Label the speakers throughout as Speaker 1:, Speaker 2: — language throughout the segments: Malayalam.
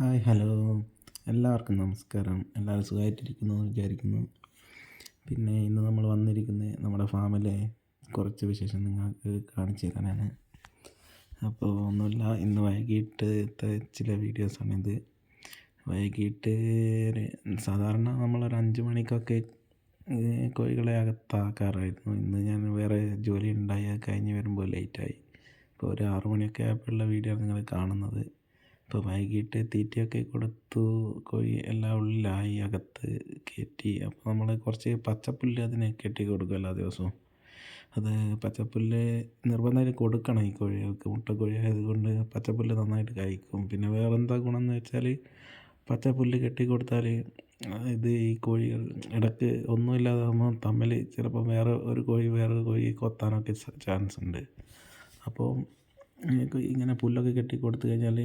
Speaker 1: Hi hello. എല്ലാവർക്കും നമസ്കാരം. എല്ലാവരും സുഖമായിട്ടിരിക്കുന്നു എന്ന് വിചാരിക്കുന്നു. പിന്നെ ഇന്ന് നമ്മൾ വന്നിരിക്കുന്നത് നമ്മുടെ ഫാമിലെ കുറച്ച് വിശേഷം നിങ്ങൾക്ക് കാണിച്ചു തരാനാണ്. അപ്പോൾ ഒന്നുമില്ല ഇന്ന് വൈകിട്ട് ചില വീഡിയോസാണിത് വൈകിട്ട് സാധാരണ നമ്മളൊരു അഞ്ച് മണിക്കൊക്കെ കോഴികളെ അകത്താക്കാറായിരുന്നു. ഇന്ന് ഞാൻ വേറെ ജോലി ഉണ്ടായി കഴിഞ്ഞ് വരുമ്പോൾ ലേറ്റായി ഇപ്പോൾ ഒരു ആറു മണിയൊക്കെ ആയപ്പോഴുള്ള വീഡിയോ നിങ്ങൾ കാണുന്നത്. ഇപ്പോൾ വൈകിട്ട് തീറ്റയൊക്കെ കൊടുത്തു കോഴി എല്ലാം ഉള്ളിലായി അകത്ത് കയറ്റി. അപ്പോൾ നമ്മൾ കുറച്ച് പച്ചപ്പുല്ല് അതിന് കെട്ടി കൊടുക്കും എല്ലാ ദിവസവും. അത് പച്ചപ്പുല്ല് നിർബന്ധമായിട്ട് കൊടുക്കണം ഈ കോഴികൾക്ക്. മുട്ടക്കോഴി ആയതുകൊണ്ട് പച്ചപ്പുല്ല് നന്നായിട്ട് കഴിക്കും. പിന്നെ വേറെ എന്താ ഗുണം എന്ന് വെച്ചാൽ പച്ചപ്പുല്ല് കെട്ടി കൊടുത്താൽ ഇത് ഈ കോഴികൾ ഇടയ്ക്ക് ഒന്നുമില്ലാതാകുമ്പോൾ തമ്മിൽ ചിലപ്പോൾ വേറെ ഒരു കോഴി വേറൊരു കോഴി കൊത്താനൊക്കെ ചാൻസ് ഉണ്ട് അപ്പോൾ ഇങ്ങനെ പുല്ലൊക്കെ കെട്ടി കൊടുത്തു കഴിഞ്ഞാൽ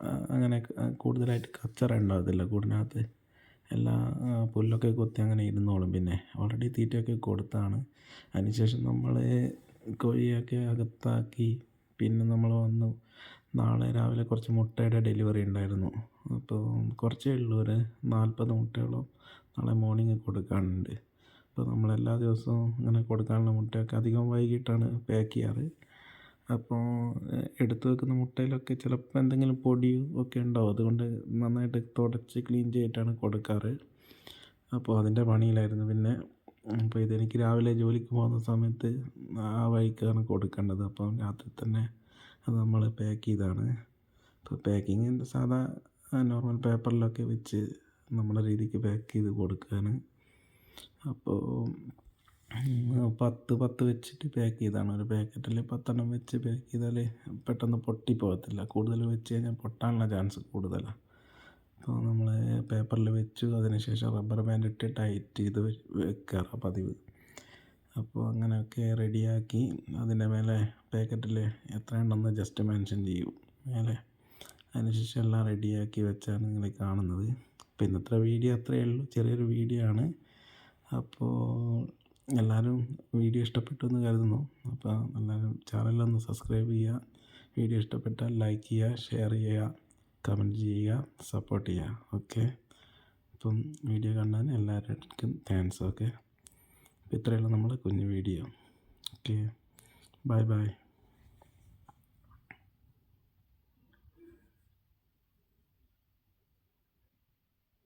Speaker 1: അങ്ങനെ കൂടുതലായിട്ട് കച്ചറ ഉണ്ടാകത്തില്ല. കൂടിനകത്ത് എല്ലാ പുല്ലൊക്കെ കൊത്തി അങ്ങനെ ഇരുന്നോളും. പിന്നെ ഓൾറെഡി തീറ്റയൊക്കെ കൊടുത്താണ്. അതിനുശേഷം നമ്മൾ കോഴിയൊക്കെ അകത്താക്കി പിന്നെ നമ്മൾ വന്നു. നാളെ രാവിലെ കുറച്ച് മുട്ടയുടെ ഡെലിവറി ഉണ്ടായിരുന്നു. അപ്പോൾ കുറച്ചേ ഉള്ളൂ. ഒരു നാൽപ്പത് മുട്ടയോളം നാളെ മോർണിംഗ് കൊടുക്കാനുണ്ട്. അപ്പോൾ നമ്മൾ എല്ലാ ദിവസവും ഇങ്ങനെ കൊടുക്കാനുള്ള മുട്ടയൊക്കെ അധികം വൈകിട്ടാണ് പാക്ക് ചെയ്യാറ്. അപ്പോൾ എടുത്ത് വെക്കുന്ന മുട്ടയിലൊക്കെ ചിലപ്പോൾ എന്തെങ്കിലും പൊടിയും ഒക്കെ ഉണ്ടാവും. അതുകൊണ്ട് നന്നായിട്ട് തുടച്ച് ക്ലീൻ ചെയ്തിട്ടാണ് കൊടുക്കാറ്. അപ്പോൾ അതിന്റെ പണിയിലായിരുന്നു. പിന്നെ അപ്പോൾ ഇതെനിക്ക് രാവിലെ ജോലിക്ക് പോകുന്ന സമയത്ത് ആ വഴിക്കാണ് കൊടുക്കേണ്ടത്. അപ്പം രാത്രി തന്നെ അത് നമ്മൾ പാക്ക് ചെയ്താണ്. അപ്പോൾ പാക്കിങ് സാധാ നോർമൽ പേപ്പറിലൊക്കെ വെച്ച് നമ്മുടെ രീതിക്ക് പാക്ക് ചെയ്ത് കൊടുക്കുകയാണ്. അപ്പോൾ പത്ത് പത്ത് വെച്ചിട്ട് പാക്ക് ചെയ്താണ്. ഒരു പാക്കറ്റിൽ പത്തെണ്ണം വെച്ച് പാക്ക് ചെയ്താൽ പെട്ടെന്ന് പൊട്ടി പോകത്തില്ല കൂടുതൽ വെച്ച് കഴിഞ്ഞാൽ പൊട്ടാനുള്ള ചാൻസ് കൂടുതലാണ് അപ്പോൾ നമ്മൾ പേപ്പറിൽ വെച്ചു. അതിനുശേഷം റബ്ബർ ബാൻഡ് ഇട്ട് ടൈറ്റ് ചെയ്ത് വെക്കാറ് പതിവ്. അപ്പോൾ അങ്ങനെയൊക്കെ റെഡിയാക്കി അതിന്റെ മേലെ പാക്കറ്റിൽ എത്ര ഉണ്ടെന്ന് ജസ്റ്റ് മെൻഷൻ ചെയ്യും. മേലെ. അതിനുശേഷം എല്ലാം റെഡിയാക്കി വെച്ചാണ് നിങ്ങൾ കാണുന്നത്. അപ്പോൾ ഇന്നത്തെ വീഡിയോ അത്രയേ ഉള്ളൂ. ചെറിയൊരു വീഡിയോ ആണ്. അപ്പോൾ എല്ലാവരും വീഡിയോ ഇഷ്ടപ്പെട്ടു എന്ന് കരുതുന്നു. അപ്പോൾ എല്ലാവരും ചാനലൊന്ന് സബ്സ്ക്രൈബ് ചെയ്യുക. വീഡിയോ ഇഷ്ടപ്പെട്ടാൽ ലൈക്ക് ചെയ്യുക ഷെയർ ചെയ്യുക കമന്റ് ചെയ്യുക സപ്പോർട്ട് ചെയ്യുക. ഓക്കെ അപ്പം വീഡിയോ കണ്ടതിന് എല്ലാവർക്കും താങ്ക്സ് ഓക്കെ ഇത്രയുള്ള നമ്മുടെ കുഞ്ഞു വീഡിയോ ഓക്കെ ബൈ ബൈ